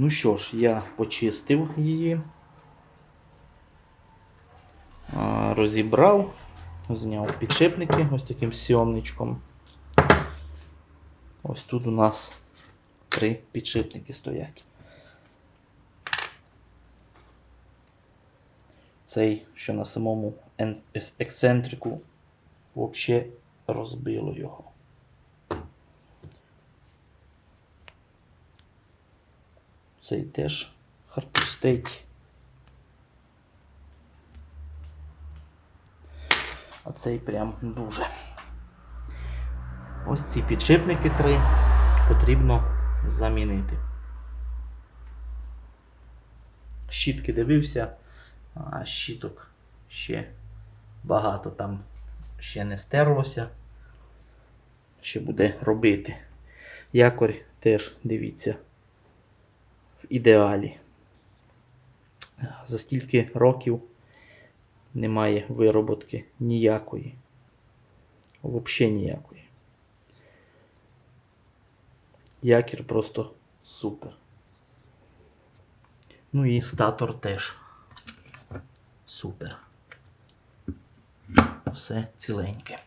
Ну що ж, я почистив її. Розібрав, зняв підшипники ось таким сьомничком. Ось тут у нас три підшипники стоять. Цей, що на самому ексцентрику, взагалі розбило його. Цей теж харпустить. А цей прям дуже. Ось ці підшипники три потрібно замінити. Щітки дивився, а щіток ще багато там ще не стерлося. Ще буде робити. Якорь теж дивіться ідеалі. За стільки років немає вироботки ніякої. Взагалі ніякої. Якір просто супер. Ну і статор теж супер. Все ціленьке.